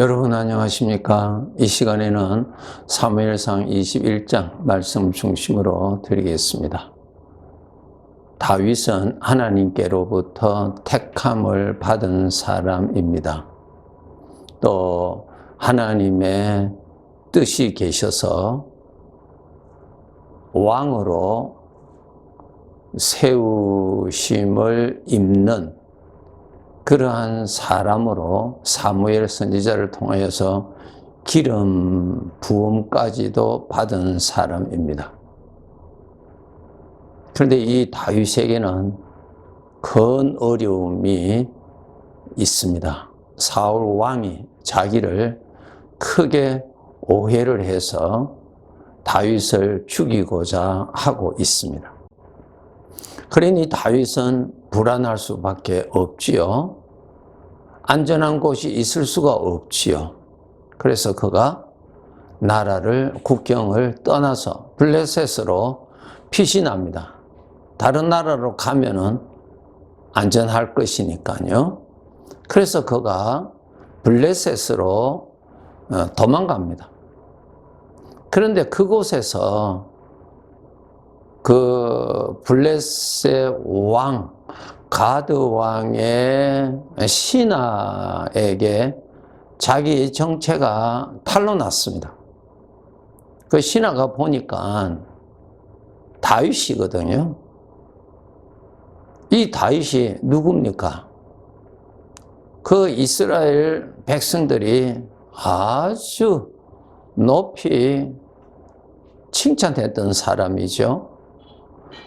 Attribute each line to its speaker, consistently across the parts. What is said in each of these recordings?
Speaker 1: 여러분 안녕하십니까? 이 시간에는 사무엘상 21장 말씀 중심으로 드리겠습니다. 다윗은 하나님께로부터 택함을 받은 사람입니다. 또 하나님의 뜻이 계셔서 왕으로 세우심을 입는 그러한 사람으로 사무엘 선지자를 통하여서 기름 부음까지도 받은 사람입니다. 그런데 이 다윗에게는 큰 어려움이 있습니다. 사울 왕이 자기를 크게 오해를 해서 다윗을 죽이고자 하고 있습니다. 그러니 다윗은 불안할 수밖에 없지요. 안전한 곳이 있을 수가 없지요. 그래서 그가 나라를 국경을 떠나서 블레셋으로 피신합니다. 다른 나라로 가면은 안전할 것이니까요. 그래서 그가 블레셋으로 어, 도망갑니다. 그런데 그곳에서 그 블레셋 왕 가드 왕의 신하에게 자기 정체가 탄로났습니다. 그 신하가 보니까 다윗이거든요. 이 다윗이 누굽니까? 그 이스라엘 백성들이 아주 높이 칭찬했던 사람이죠.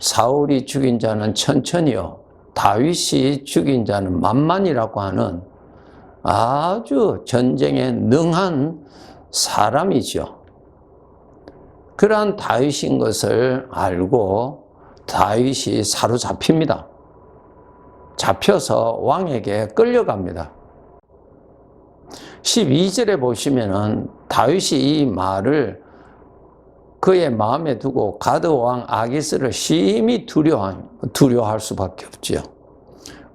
Speaker 1: 사울이 죽인 자는 천천히요. 다윗이 죽인 자는 만만이라고 하는 아주 전쟁에 능한 사람이죠. 그러한 다윗인 것을 알고 다윗이 사로잡힙니다. 잡혀서 왕에게 끌려갑니다. 12절에 보시면은 다윗이 이 말을 그의 마음에 두고 가드 왕 아기스를 심히 두려워할 수밖에 없지요.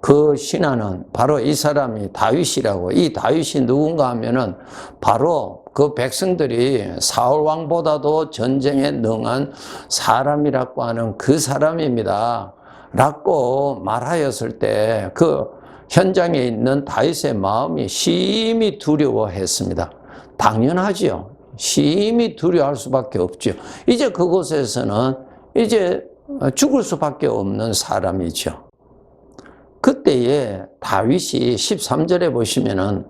Speaker 1: 그 신하는 바로 이 사람이 다윗이라고 이 다윗이 누군가 하면은 바로 그 백성들이 사울 왕보다도 전쟁에 능한 사람이라고 하는 그 사람입니다. 라고 말하였을 때 그 현장에 있는 다윗의 마음이 심히 두려워했습니다. 당연하지요. 심히 두려워할 수밖에 없죠. 이제 그곳에서는 이제 죽을 수밖에 없는 사람이죠. 그때에 다윗이 13절에 보시면은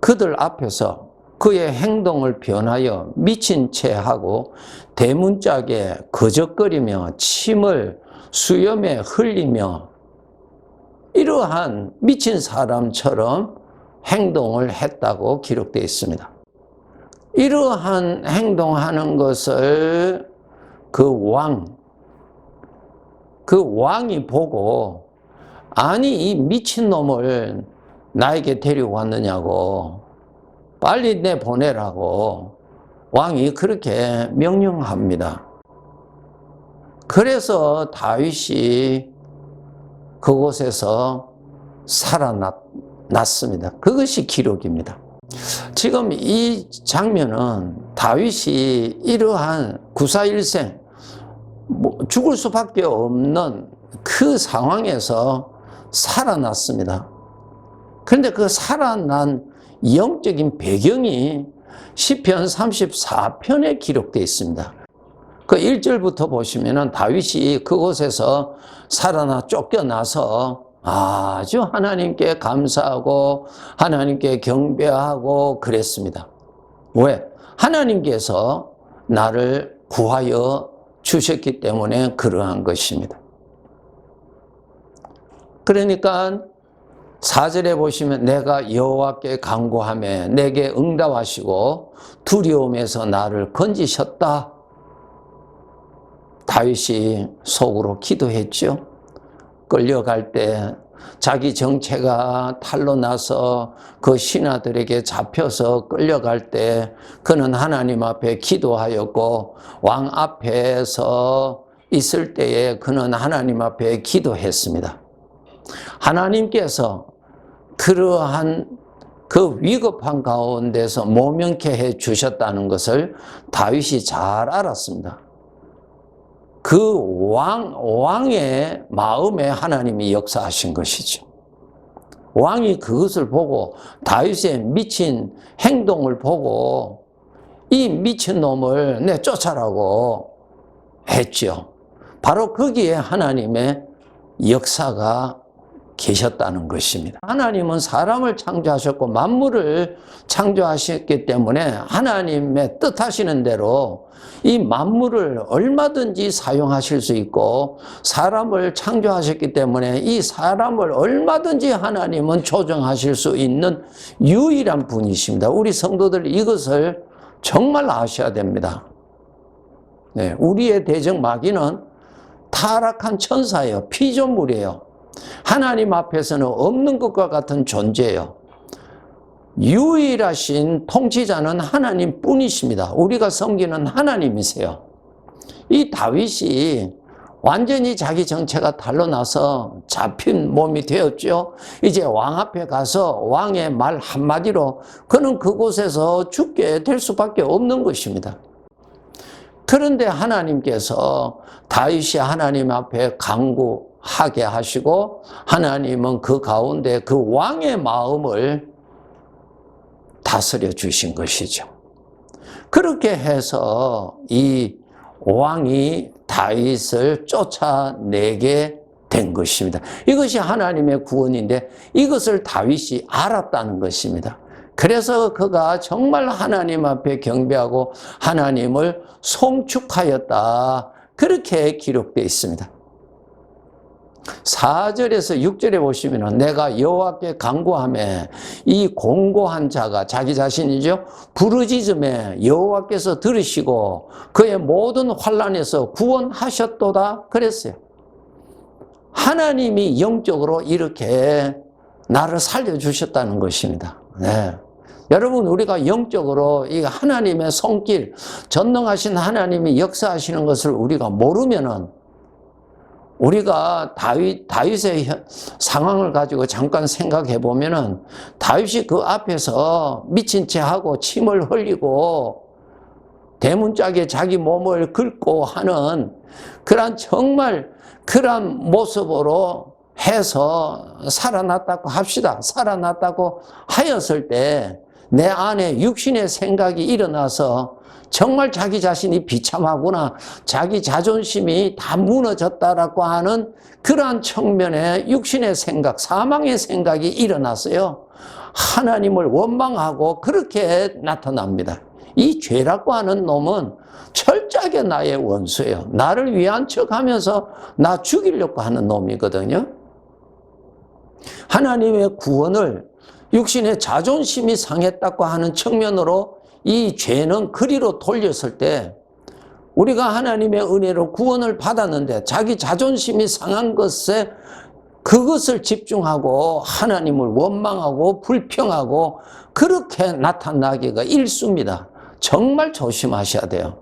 Speaker 1: 그들 앞에서 그의 행동을 변하여 미친 채 하고 대문짝에 거적거리며 침을 수염에 흘리며 이러한 미친 사람처럼 행동을 했다고 기록되어 있습니다. 이러한 행동하는 것을 그 왕, 그 왕이 보고 아니 이 미친놈을 나에게 데리고 왔느냐고 빨리 내 보내라고 왕이 그렇게 명령합니다. 그래서 다윗이 그곳에서 살아났습니다. 그것이 기록입니다. 지금 이 장면은 다윗이 이러한 구사일생 뭐 죽을 수밖에 없는 그 상황에서 살아났습니다. 그런데 그 살아난 영적인 배경이 시편 34편에 기록되어 있습니다. 그 1절부터 보시면은 다윗이 그곳에서 살아나 쫓겨나서 아주 하나님께 감사하고 하나님께 경배하고 그랬습니다. 왜? 하나님께서 나를 구하여 주셨기 때문에 그러한 것입니다. 그러니까 4절에 보시면 내가 여호와께 간구하며 내게 응답하시고 두려움에서 나를 건지셨다. 다윗이 속으로 기도했죠. 끌려갈 때 자기 정체가 탈로 나서 그 신하들에게 잡혀서 끌려갈 때 그는 하나님 앞에 기도하였고 왕 앞에서 있을 때에 그는 하나님 앞에 기도했습니다. 하나님께서 그러한 그 위급한 가운데서 모명케 해 주셨다는 것을 다윗이 잘 알았습니다. 그 왕, 왕의 마음에 하나님이 역사하신 것이죠. 왕이 그것을 보고 다윗의 미친 행동을 보고 이 미친 놈을 내 쫓아라고 했죠. 바로 거기에 하나님의 역사가 계셨다는 것입니다. 하나님은 사람을 창조하셨고 만물을 창조하셨기 때문에 하나님의 뜻하시는 대로 이 만물을 얼마든지 사용하실 수 있고 사람을 창조하셨기 때문에 이 사람을 얼마든지 하나님은 조정하실 수 있는 유일한 분이십니다. 우리 성도들 이것을 정말 아셔야 됩니다. 네, 우리의 대적 마귀는 타락한 천사예요. 피조물이에요. 하나님 앞에서는 없는 것과 같은 존재예요. 유일하신 통치자는 하나님 뿐이십니다. 우리가 섬기는 하나님이세요. 이 다윗이 완전히 자기 정체가 탄로나서 잡힌 몸이 되었죠. 이제 왕 앞에 가서 왕의 말 한마디로 그는 그곳에서 죽게 될 수밖에 없는 것입니다. 그런데 하나님께서 다윗이 하나님 앞에 강구 하게 하시고 하나님은 그 가운데 그 왕의 마음을 다스려 주신 것이죠. 그렇게 해서 이 왕이 다윗을 쫓아내게 된 것입니다. 이것이 하나님의 구원인데 이것을 다윗이 알았다는 것입니다. 그래서 그가 정말 하나님 앞에 경배하고 하나님을 송축하였다. 그렇게 기록되어 있습니다. 4절에서 6절에 보시면 내가 여호와께 간구함에 이 공고한 자가 자기 자신이죠. 부르짖음에 여호와께서 들으시고 그의 모든 환란에서 구원하셨도다 그랬어요. 하나님이 영적으로 이렇게 나를 살려 주셨다는 것입니다. 네. 여러분 우리가 영적으로 이 하나님의 손길 전능하신 하나님이 역사하시는 것을 우리가 모르면은 우리가 다윗 다윗의 상황을 가지고 잠깐 생각해 보면은 다윗이 그 앞에서 미친 채 하고 침을 흘리고 대문짝에 자기 몸을 긁고 하는 그런 정말 그런 모습으로 해서 살아났다고 합시다. 살아났다고 하였을 때 내 안에 육신의 생각이 일어나서 정말 자기 자신이 비참하구나. 자기 자존심이 다 무너졌다라고 하는 그러한 측면의 육신의 생각, 사망의 생각이 일어났어요. 하나님을 원망하고 그렇게 나타납니다. 이 죄라고 하는 놈은 철저하게 나의 원수예요. 나를 위한 척 하면서 나 죽이려고 하는 놈이거든요. 하나님의 구원을 육신의 자존심이 상했다고 하는 측면으로 이 죄는 그리로 돌렸을 때 우리가 하나님의 은혜로 구원을 받았는데 자기 자존심이 상한 것에 그것을 집중하고 하나님을 원망하고 불평하고 그렇게 나타나기가 일수입니다. 정말 조심하셔야 돼요.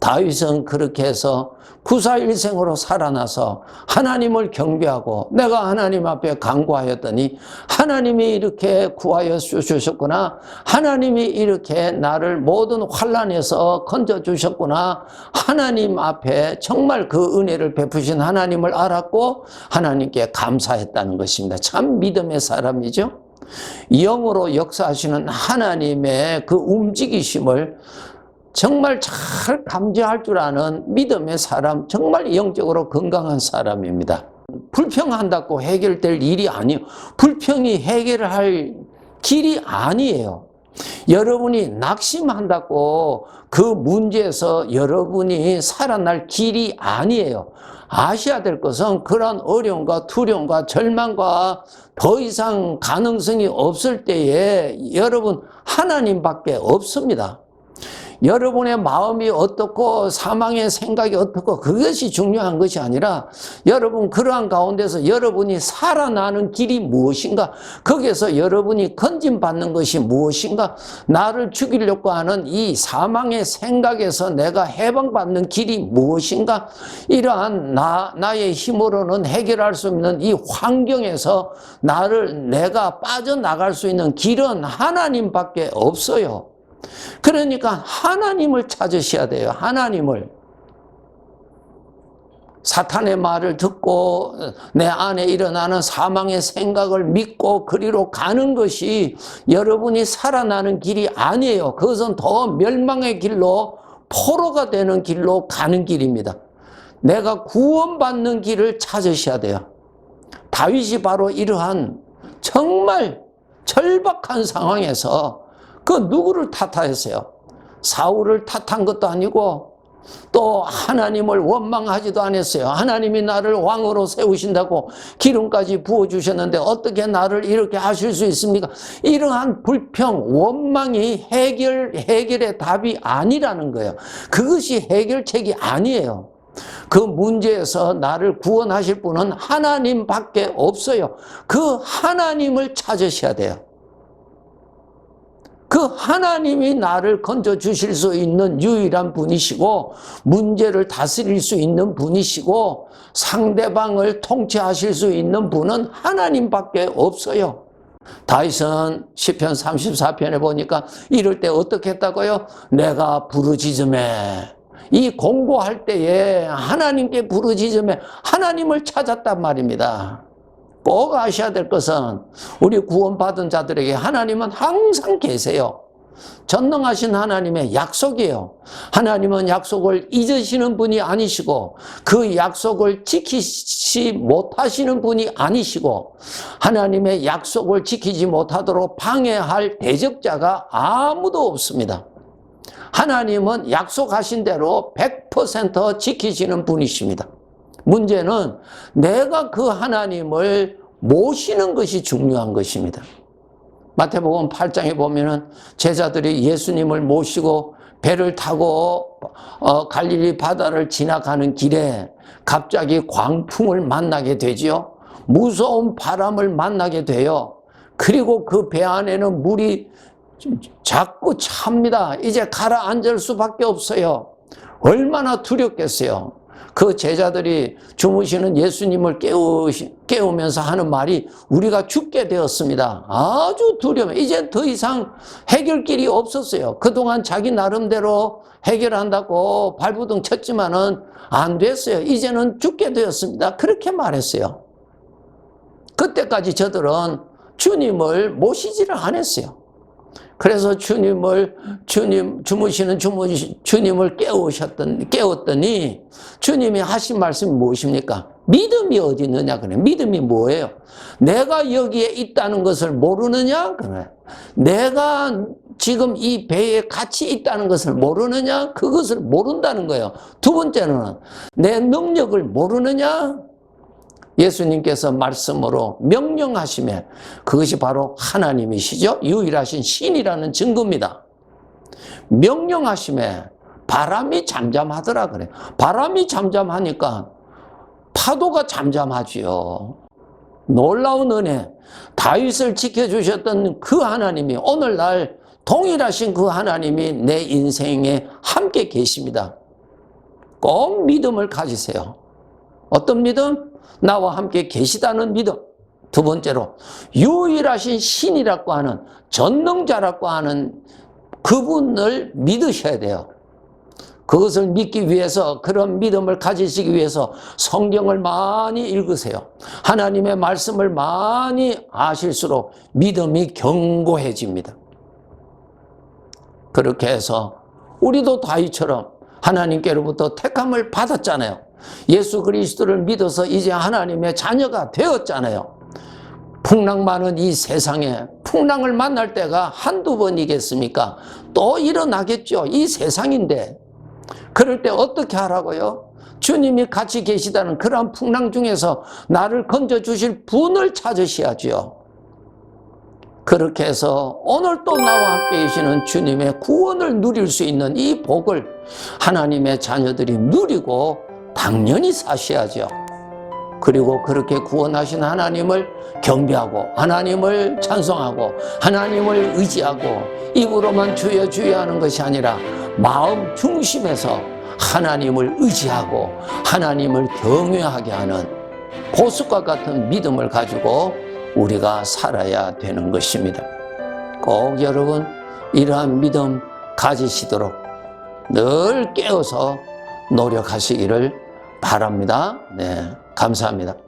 Speaker 1: 다윗은 그렇게 해서 구사일생으로 살아나서 하나님을 경배하고 내가 하나님 앞에 간구하였더니 하나님이 이렇게 구하여 주셨구나. 하나님이 이렇게 나를 모든 환란에서 건져 주셨구나. 하나님 앞에 정말 그 은혜를 베푸신 하나님을 알았고 하나님께 감사했다는 것입니다. 참 믿음의 사람이죠. 영으로 역사하시는 하나님의 그 움직이심을 정말 잘 감지할 줄 아는 믿음의 사람, 정말 영적으로 건강한 사람입니다. 불평한다고 해결될 일이 아니요. 불평이 해결을 할 길이 아니에요. 여러분이 낙심한다고 그 문제에서 여러분이 살아날 길이 아니에요. 아셔야 될 것은 그런 어려움과 두려움과 절망과 더 이상 가능성이 없을 때에 여러분 하나님밖에 없습니다. 여러분의 마음이 어떻고 사망의 생각이 어떻고 그것이 중요한 것이 아니라 여러분 그러한 가운데서 여러분이 살아나는 길이 무엇인가? 거기에서 여러분이 건진받는 것이 무엇인가? 나를 죽이려고 하는 이 사망의 생각에서 내가 해방받는 길이 무엇인가? 이러한 나, 나의 힘으로는 해결할 수 없는 이 환경에서 나를 내가 빠져나갈 수 있는 길은 하나님밖에 없어요. 그러니까 하나님을 찾으셔야 돼요. 하나님을. 사탄의 말을 듣고 내 안에 일어나는 사망의 생각을 믿고 그리로 가는 것이 여러분이 살아나는 길이 아니에요. 그것은 더 멸망의 길로 포로가 되는 길로 가는 길입니다. 내가 구원받는 길을 찾으셔야 돼요. 다윗이 바로 이러한 정말 절박한 상황에서 그 누구를 탓하였어요? 사울을 탓한 것도 아니고 또 하나님을 원망하지도 않았어요. 하나님이 나를 왕으로 세우신다고 기름까지 부어주셨는데 어떻게 나를 이렇게 하실 수 있습니까? 이러한 불평, 원망이 해결, 해결의 답이 아니라는 거예요. 그것이 해결책이 아니에요. 그 문제에서 나를 구원하실 분은 하나님밖에 없어요. 그 하나님을 찾으셔야 돼요. 그 하나님이 나를 건져 주실 수 있는 유일한 분이시고 문제를 다스릴 수 있는 분이시고 상대방을 통치하실 수 있는 분은 하나님밖에 없어요. 다윗은 시편 34편에 보니까 이럴 때 어떻게 했다고요? 내가 부르짖음에 이 공고할 때에 하나님께 부르짖음에 하나님을 찾았단 말입니다. 꼭 아셔야 될 것은 우리 구원받은 자들에게 하나님은 항상 계세요. 전능하신 하나님의 약속이에요. 하나님은 약속을 잊으시는 분이 아니시고 그 약속을 지키지 못하시는 분이 아니시고 하나님의 약속을 지키지 못하도록 방해할 대적자가 아무도 없습니다. 하나님은 약속하신 대로 100% 지키시는 분이십니다. 문제는 내가 그 하나님을 모시는 것이 중요한 것입니다. 마태복음 8장에 보면은 제자들이 예수님을 모시고 배를 타고 어, 갈릴리 바다를 지나가는 길에 갑자기 광풍을 만나게 되지요. 무서운 바람을 만나게 돼요. 그리고 그 배 안에는 물이 자꾸 찹니다. 이제 가라앉을 수밖에 없어요. 얼마나 두렵겠어요. 그 제자들이 주무시는 예수님을 깨우, 깨우면서 하는 말이 우리가 죽게 되었습니다. 아주 두려워. 이제 더 이상 해결길이 없었어요. 그동안 자기 나름대로 해결한다고 발부둥 쳤지만은 안 됐어요. 이제는 죽게 되었습니다. 그렇게 말했어요. 그때까지 저들은 주님을 모시지를 않았어요. 그래서 주님을 주님 주무시는 주무시 주님을 깨우셨던 깨웠더니 주님이 하신 말씀이 무엇입니까? 믿음이 어디 있느냐 그래. 믿음이 뭐예요? 내가 여기에 있다는 것을 모르느냐 그래. 내가 지금 이 배에 같이 있다는 것을 모르느냐? 그것을 모른다는 거예요. 두 번째는 내 능력을 모르느냐? 예수님께서 말씀으로 명령하시면 그것이 바로 하나님이시죠. 유일하신 신이라는 증거입니다. 명령하시면 바람이 잠잠하더라 그래. 바람이 잠잠하니까 파도가 잠잠하지요. 놀라운 은혜. 다윗을 지켜주셨던 그 하나님이 오늘날 동일하신 그 하나님이 내 인생에 함께 계십니다. 꼭 믿음을 가지세요. 어떤 믿음? 나와 함께 계시다는 믿음. 두 번째로 유일하신 신이라고 하는 전능자라고 하는 그분을 믿으셔야 돼요. 그것을 믿기 위해서 그런 믿음을 가지시기 위해서 성경을 많이 읽으세요. 하나님의 말씀을 많이 아실수록 믿음이 견고해집니다. 그렇게 해서 우리도 다윗처럼 하나님께로부터 택함을 받았잖아요. 예수 그리스도를 믿어서 이제 하나님의 자녀가 되었잖아요. 풍랑 많은 이 세상에 풍랑을 만날 때가 한두 번이겠습니까? 또 일어나겠죠. 이 세상인데. 그럴 때 어떻게 하라고요? 주님이 같이 계시다는 그러한 풍랑 중에서 나를 건져 주실 분을 찾으셔야죠. 그렇게 해서 오늘 또 나와 함께 계시는 주님의 구원을 누릴 수 있는 이 복을 하나님의 자녀들이 누리고 당연히 사셔야죠. 그리고 그렇게 구원하신 하나님을 경배하고 하나님을 찬송하고 하나님을 의지하고 입으로만 주여 주여 하는 것이 아니라 마음 중심에서 하나님을 의지하고 하나님을 경외하게 하는 보석과 같은 믿음을 가지고 우리가 살아야 되는 것입니다. 꼭 여러분 이러한 믿음 가지시도록 늘 깨어서 노력하시기를 바랍니다. 네, 감사합니다.